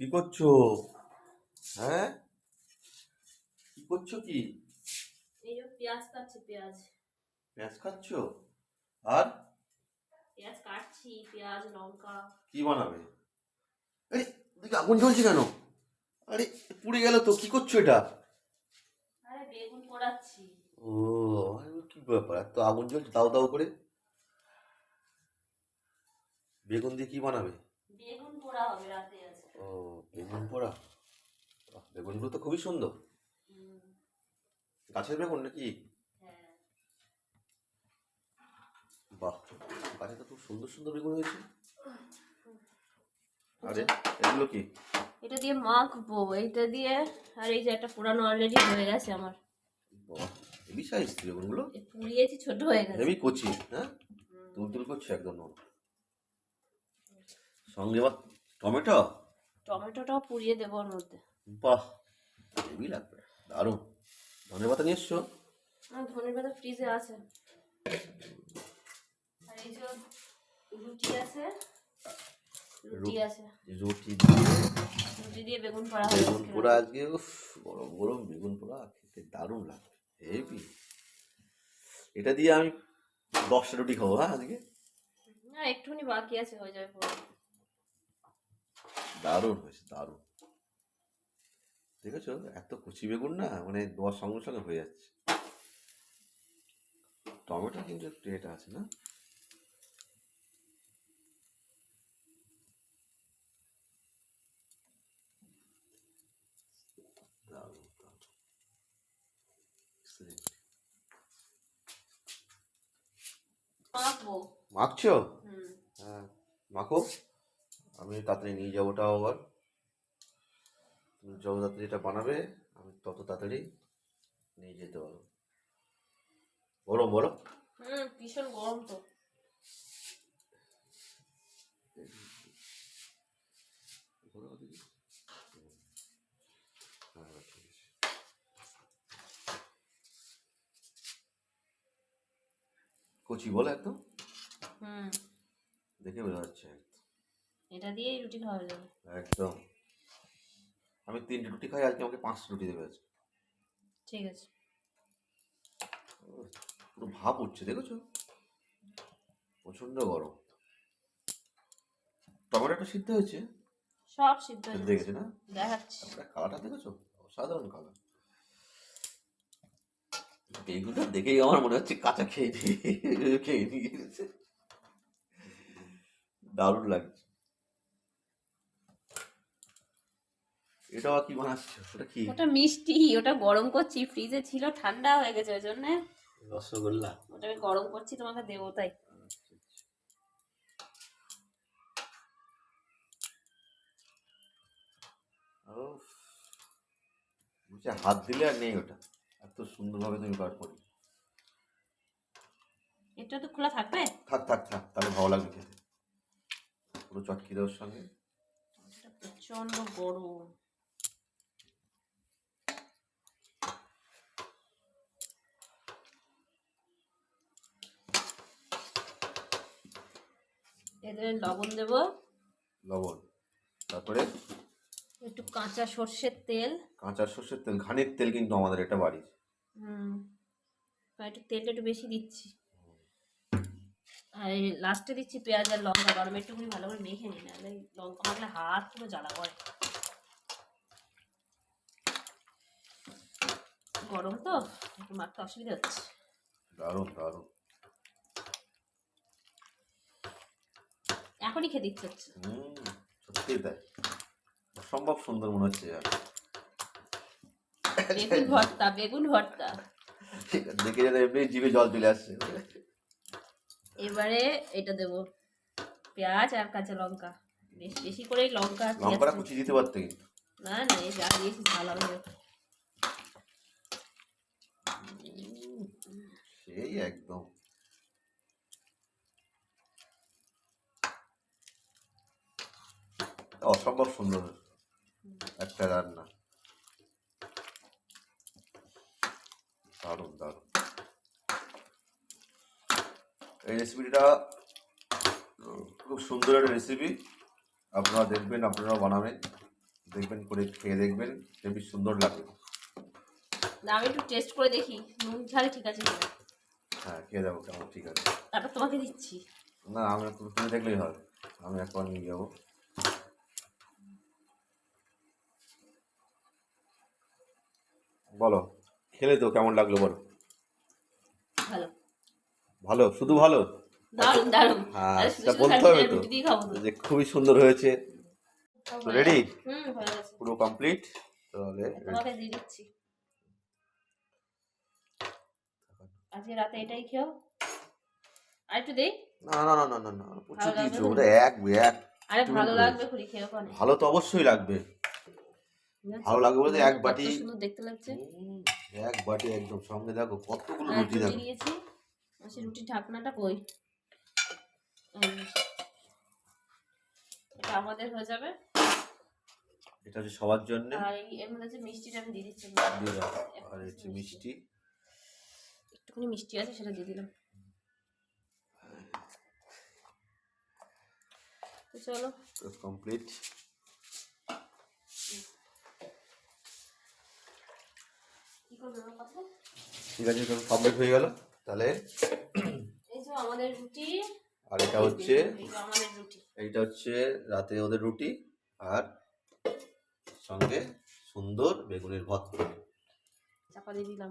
কি করছ? হ্যাঁ? কি করছ কি? এই যে পেঁয়াজ কাটছি পেঁয়াজ। পেঁয়াজ খাচ্ছো আর? পেঁয়াজ কাটছি পেঁয়াজ লঙ্কা। কি বানাবে? আরে দেখি আগুন জ্বলছে কেন? আরে পুড়ে গেল তো কি করছ এটা? আরে বেগুন পোড়াচ্ছি। ও আরে কি ব্যাপার? তো আগুন জ্বলছে দাও দাও করে। বেগুন দিয়ে কি বানাবে? বেগুন পোড়া হবে রাতে। ও বেগুন পোড়া? বেগুনগুলো তো খুবই সুন্দর। গাছের বেগুন নাকি? হ্যাঁ। বাহ গাছে তো খুব সুন্দর সুন্দর বেগুন হয়েছে। আরে এগুলো কি? এটা দিয়ে মাখবো এইটা দিয়ে আর এই যে একটা পুরানো অলরেডি হয়ে গেছে আমার। বাহ হেভি সাইজ বেগুনগুলো। এ পুড়িয়েছি ছোট হয়ে গেছে। হেভি কচি হ্যাঁ? তুল তুল করছে একদম সঙ্গে আবার টমেটো? টমেটোটাও পুড়িয়ে দেবো ওর মধ্যে। বাহ হেভি লাগবে দারুণ। ধনে পাতা নিয়ে এসছো? আর ধনের পাতা ফ্রিজে আছে। আর এই যে রুটি আছে রুটি আছে। রুটি দিয়ে রুটি দিয়ে বেগুন পোড়া বেগুন পোড়া আজকে উফ, গরম গরম বেগুন পোড়া খেতে দারুণ হেভি। এটা দিয়ে আমি দশটা রুটি খাব হ্যাঁ আজকে? না একটুখানি বাকি আছে হয়ে যাবে দারুণ হয়েছে দারুণ। দেখেছ? এত কচি বেগুন না মানে দেওয়ার সঙ্গে সঙ্গে হয়ে যাচ্ছে। টমেটো কিন্তু একটু এটা আছে না? মাখছো? হ্যাঁ মাখো? আমি তাড়াতাড়ি নিয়ে যাব ওটাও আবার। তুমি যত তাড়াতাড়ি এটা বানাবে আমি তত তাড়াতাড়ি নিয়ে যেতে পারব। গরম বলো। হুম ভীষণ গরম তো। কচি বলো একদম। হুম। দেখে বোঝা যাচ্ছে। এটা দিয়েই রুটি খাওয়া যাবে। একদম। আমি তিনটে রুটি খাই আজকে আমাকে পাঁচটা রুটি দেবে আজকে। ঠিক আছে। পুরো ভাব উঠছে দেখেছ? প্রচণ্ড গরম। টমেটোটা সিদ্ধ হয়েছে? সব সিদ্ধ হয়ে দেখেছ না? দেখাচ্ছি। তারপরে কালারটা দেখেছ? অসাধারণ কালার। বেগুনটা দেখেই আমার মনে হচ্ছে কাঁচা খেয়ে নিয়ে খেয়ে নিয়ে দারুণ লাগছে। এটা কি বানাচ্ছে? ওটা কি? ওটা মিষ্টি ওটা গরম করছি ফ্রিজে ছিল ঠান্ডা হয়ে গেছে ওই জন্য। রসগোল্লা। ওটা আমি গরম করছি তোমাকে দেবো তাই। উফ। বলছে হাত দিলে আর নেই ওটা। এত সুন্দরভাবে তুমি বার করি এটা তো খোলা থাকবে? থাক থাক থাক তাহলে ভালো লাগবে খেতে। পুরো চটকি দেওয়ার সঙ্গে। এটা প্রচণ্ড গরম। এদের লবণ দেবো। লবণ। তারপরে? একটু কাঁচা সর্ষের তেল। কাঁচা সর্ষের তেল ঘানির তেল কিন্তু আমাদের এটা বাড়ির হুম। একটু তেলটা একটু বেশি দিচ্ছি। আর লাস্টে দিচ্ছি পেঁয়াজ আর লঙ্কা গরম একটুখানি ভালো করে মেখে নিই নাহলে লঙ্কা মাখলে হাত পুরো জ্বালা করে। গরম তো একটু মাখতে অসুবিধা হচ্ছে। দারুণ দারুণ। এখনই খেতে ইচ্ছে হচ্ছে। সত্যি তাই। অসম্ভব সুন্দর মনে হচ্ছে বেগুন ভর্তা বেগুন ভর্তা। দেখে যেন এমনি জিভে জল চলে আসছে। এবারে এটা দেবো পেঁয়াজ আর কাঁচা লঙ্কা। বেশ বেশি করেই লঙ্কা লঙ্কাটা কুচি দিতে পারতে। কিন্তু না না এই যা দিয়েছি ভালো হবে। সেই একদম। অসম্ভব সুন্দর একটা রান্না। দারুণ দারুণ। এই রেসিপিটা খুব সুন্দর একটা রেসিপি আপনারা দেখবেন আপনারা বানাবেন। দেখবেন করে খেয়ে দেখবেন হেবি সুন্দর লাগবে না আমি একটু টেস্ট করে দেখি। নুন ঝাল ঠিক আছে হ্যাঁ খেয়ে যাব কেমন ঠিক আছে। তারপর তোমাকে দিচ্ছি। না আমি তুমি তুমি দেখলেই হবে আমি একবার নিয়ে যাব। বলো খেলে তো কেমন লাগল বলো? ভালো। ভালো? শুধু ভালো? হ্যাঁ, সেটা বলতে হবে তো। যে খুবই সুন্দর হয়েছে। হয়ে হয়ে গেছে পুরো কমপ্লিট তাহলে আজকে রাতে এটাই খেও। আর একটু দেই না না না না না না প্রচুর দিয়েছ। ওটা এক এক। আরে ভালো লাগবে খুলি কানে ভালো তো অবশ্যই লাগবে। ভালো লাগবে বলতে এক বাটি সুন্দর দেখতে লাগছে। এক বাটি একদম সঙ্গে দেখো কতগুলো রুটি রুটি দেখো। দিয়েছি সেই রুটির ঢাকনাটা কই? এটা আমাদের হয়ে যাবে। এটা হচ্ছে সবার জন্য। আর এর মধ্যে যে মিষ্টিটা আমি দিয়ে দিচ্ছি। দিয়ে দাও। আর হচ্ছে মিষ্টি। একটুখানি মিষ্টি আছে সেটা দিয়ে দিলাম। তো চলো। কমপ্লিট কি করবে আমার কথা ঠিক আছে কমপ্লিট হয়ে গেল। তাহলে এই যে আমাদের রুটি। আর এটা হচ্ছে এই যে আমাদের রুটি। এইটা হচ্ছে রাতে ওদের রুটি আর সঙ্গে সুন্দর বেগুনের ভর্তা। চাপা দিয়ে দিলাম।